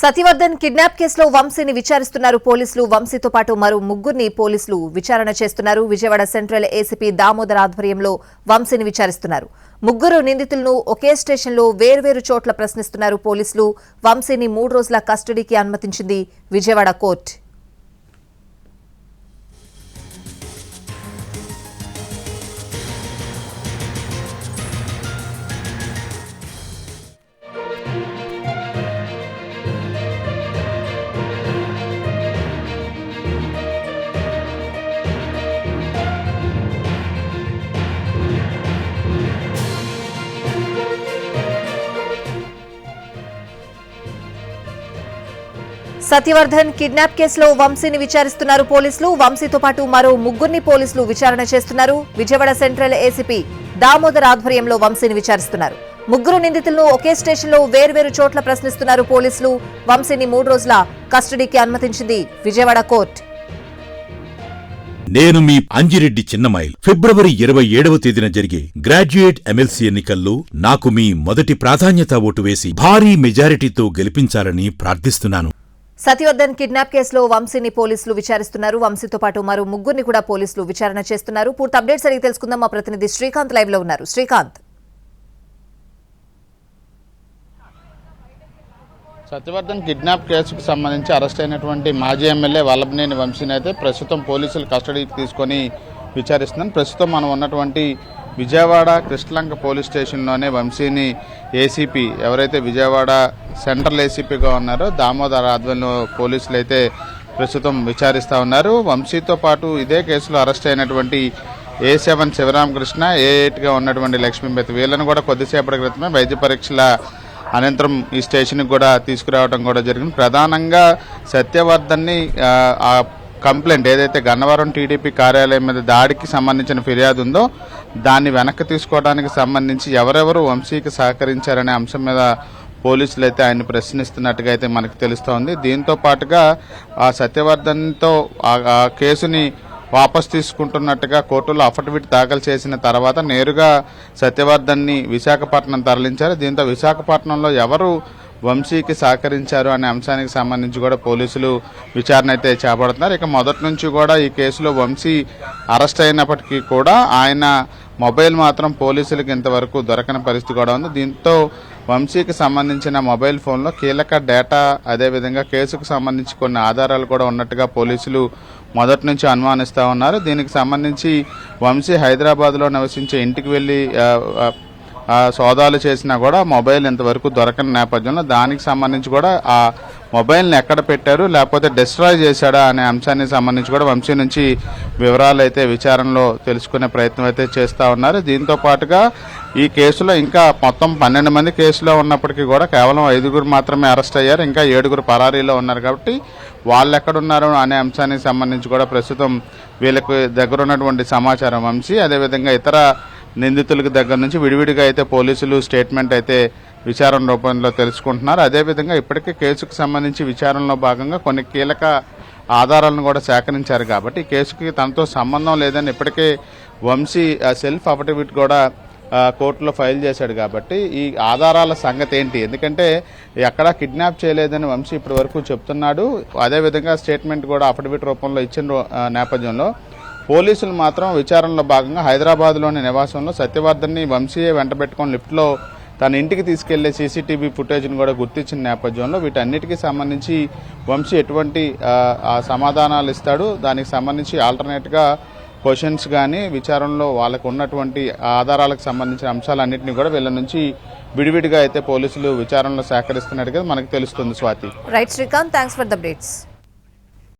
సతీవర్ధన్ kidnap కేసులో వంశీని విచారిస్తున్నారు పోలీసులు. వంశీతో పాటు మరో ముగ్గురిని పోలీసులు విచారణ చేస్తున్నారు. విజయవాడ సెంట్రల్ ఏసీపీ దామోదర్ ఆధ్వర్యంలో వంశీని విచారిస్తున్నారు. ముగ్గురు నిందితులను ఒకే స్టేషన్లో వేర్వేరు చోట్ల ప్రశ్నిస్తున్నారు పోలీసులు. వంశీని మూడు రోజుల కస్టడీకి అనుమతించింది విజయవాడ కోర్టు. సత్యవర్ధన్ కిడ్నాప్ కేసులో వంశీని విచారిస్తున్నారు పోలీసులు. వంశీతో పాటు మరో ముగ్గురిని పోలీసులు విచారణ చేస్తున్నారు. విజయవాడ సెంట్రల్ ఏసీపీ దామోదర్ ఆధ్వర్యంలో వంశీని విచారిస్తున్నారు. ముగ్గురు నిందితులను ఒకే స్టేషన్లో వేర్వేరు చోట్ల ప్రశ్నిస్తున్నారు పోలీసులు. వంశీని మూడు రోజుల కస్టడీకి అనుమతించింది విజయవాడ కోర్టు. నేను మీ అంజిరెడ్డి చిన్నమైల్ ఫిబ్రవరి ఇరవై ఏడవ తేదీన జరిగే గ్రాడ్యుయేట్ ఎమ్మెల్సీ ఎన్నికల్లో నాకు మీ మొదటి ప్రాధాన్యత ఓటు వేసి భారీ మెజారిటీతో గెలిపించాలని ప్రార్థిస్తున్నాను. సత్యవర్ధన్ కిడ్నాప్ కేసులో వంశీని పోలీసులు విచారిస్తున్నారు. వంశీతో పాటు మరో ముగ్గురిని కూడా పోలీసులు విచారణ చేస్తున్నారు. పూర్తి అప్డేట్స్ అడిగి తెలుసుకుందాం. మా ప్రతినిధి శ్రీకాంత్ లైవ్లో ఉన్నారు. శ్రీకాంత్. సత్యవర్ధన్ కిడ్నాప్ కేసుకు సంబంధించి అరెస్ట్ అయినటువంటి మాజీ ఎమ్మెల్యే వల్లభనేని వంశీని అయితే ప్రస్తుతం పోలీసులు కస్టడీకి తీసుకొని విచారిస్తున్నాం ప్రస్తుతం మనం ఉన్నటువంటి విజయవాడ కృష్ణలంక పోలీస్ స్టేషన్లోనే వంశీని ఏసీపీ ఎవరైతే విజయవాడ సెంట్రల్ ఏసీపీగా ఉన్నారో దామోదర్ ఆధ్వర్యంలో పోలీసులు అయితే ప్రస్తుతం విచారిస్తూ ఉన్నారు. వంశీతో పాటు ఇదే కేసులో అరెస్ట్ అయినటువంటి ఏ సెవెన్ శివరామకృష్ణ ఏ ఎయిట్గా ఉన్నటువంటి లక్ష్మీపతి వీళ్ళని కూడా కొద్దిసేపటి క్రితమే వైద్య పరీక్షల అనంతరం ఈ స్టేషన్కి కూడా తీసుకురావడం కూడా జరిగింది. ప్రధానంగా సత్యవర్ధన్ని ఆ కంప్లైంట్ ఏదైతే గన్నవరం టీడీపీ కార్యాలయం మీద దాడికి సంబంధించిన ఫిర్యాదు ఉందో దాన్ని వెనక్కి తీసుకోవడానికి సంబంధించి ఎవరెవరు వంశీకి సహకరించారనే అంశం మీద పోలీసులు అయితే ఆయన ప్రశ్నిస్తున్నట్టుగా అయితే మనకు తెలుస్తోంది. దీంతో పాటుగా ఆ సత్యవర్ధన్తో ఆ- ఆ కేసుని వాపస్ తీసుకుంటున్నట్టుగా కోర్టులో అఫిడవిట్ దాఖలు చేసిన తర్వాత నేరుగా సత్యవర్ధన్ని విశాఖపట్నం తరలించారు. దీంతో విశాఖపట్నంలో ఎవరు వంశీకి సహకరించారు అనే అంశానికి సంబంధించి కూడా పోలీసులు విచారణ అయితే చేపడుతున్నారు. ఇక మొదటి నుంచి కూడా ఈ కేసులో వంశీ అరెస్ట్ అయినప్పటికీ కూడా ఆయన మొబైల్ మాత్రం పోలీసులకు ఇంతవరకు దొరకని పరిస్థితి కూడా ఉంది. దీంతో వంశీకి సంబంధించిన మొబైల్ ఫోన్లో కీలక డేటా అదేవిధంగా కేసుకు సంబంధించి కొన్ని ఆధారాలు కూడా ఉన్నట్టుగా పోలీసులు మొదటి నుంచి అనుమానిస్తూ ఉన్నారు. దీనికి సంబంధించి వంశీ హైదరాబాద్లో నివసించే ఇంటికి వెళ్ళి సోదాలు చేసినా కూడా మొబైల్ ఇంతవరకు దొరకని నేపథ్యంలో దానికి సంబంధించి కూడా ఆ మొబైల్ని ఎక్కడ పెట్టారు లేకపోతే డిస్ట్రాయ్ చేశాడా అనే అంశానికి సంబంధించి కూడా వంశీ నుంచి వివరాలు అయితే విచారణలో తెలుసుకునే ప్రయత్నం అయితే చేస్తూ ఉన్నారు. దీంతో పాటుగా ఈ కేసులో ఇంకా మొత్తం పన్నెండు మంది కేసులో ఉన్నప్పటికీ కూడా కేవలం ఐదుగురు మాత్రమే అరెస్ట్ అయ్యారు ఇంకా ఏడుగురు పరారీలో ఉన్నారు కాబట్టి వాళ్ళు ఎక్కడున్నారు అనే అంశానికి సంబంధించి కూడా ప్రస్తుతం వీళ్ళకు దగ్గర ఉన్నటువంటి సమాచారం వంశీ. అదేవిధంగా ఇతర నిందితులకు దగ్గర నుంచి విడివిడిగా అయితే పోలీసులు స్టేట్మెంట్ అయితే విచారణ రూపంలో తెలుసుకుంటున్నారు. అదేవిధంగా ఇప్పటికే కేసుకు సంబంధించి విచారణలో భాగంగా కొన్ని కీలక ఆధారాలను కూడా సేకరించారు కాబట్టి ఈ కేసుకి తనతో సంబంధం లేదని ఇప్పటికే వంశీ సెల్ఫ్ అఫిడవిట్ కూడా కోర్టులో ఫైల్ చేశాడు కాబట్టి ఈ ఆధారాల సంగతి ఏంటి? ఎందుకంటే ఎక్కడా కిడ్నాప్ చేయలేదని వంశీ ఇప్పటి వరకు చెప్తున్నాడు అదేవిధంగా స్టేట్మెంట్ కూడా అఫిడవిట్ రూపంలో ఇచ్చిన రో- నేపథ్యంలో పోలీసులు మాత్రం విచారణలో భాగంగా హైదరాబాద్లోని నివాసంలో సత్యవర్ధన్ని వంశీయే వెంటబెట్టుకొని లిఫ్ట్లో తన ఇంటికి తీసుకెళ్ళే సీసీటీవీ ఫుటేజ్ని కూడా గుర్తించిన నేపథ్యంలో వీటన్నిటికీ సంబంధించి వంశీ ఎటువంటి సమాధానాలు ఇస్తాడు. దానికి సంబంధించి ఆల్టర్నేట్గా క్వశ్చన్స్ కానీ విచారణలో వాళ్ళకు ఉన్నటువంటి ఆధారాలకు సంబంధించిన అంశాలన్నింటినీ కూడా వీళ్ళ నుంచి విడివిడిగా అయితే పోలీసులు విచారణలో సేకరిస్తున్నట్టుగా మనకు తెలుస్తుంది Swati. Right Srikanth thanks for the updates